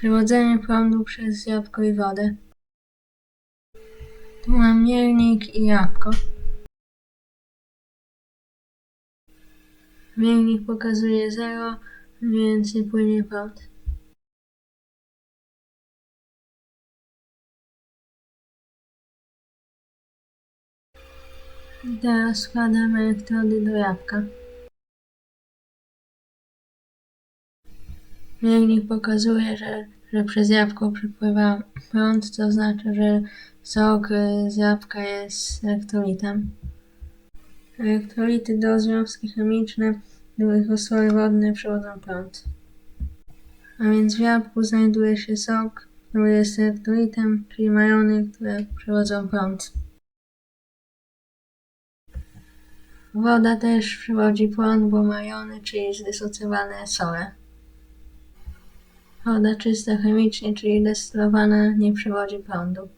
Przewodzenie prądu przez jabłko i wodę. Tu mam miernik i jabłko. Miernik pokazuje 0, więc nie płynie prąd. Teraz wkładam elektrody do jabłka. Miernik pokazuje, że, że przez jabłko przepływa prąd, co oznacza, że sok y, z jabłka jest elektrolitem. Elektrolity to związki chemiczne, do których roztwory wodne przewodzą prąd. A więc w jabłku znajduje się sok, który jest elektrolitem, czyli majony, które przewodzą prąd. Woda też przewodzi prąd, bo ma jony, czyli zdysocjowane sole. Woda czysta chemicznie, czyli destylowana, nie przewodzi prądu.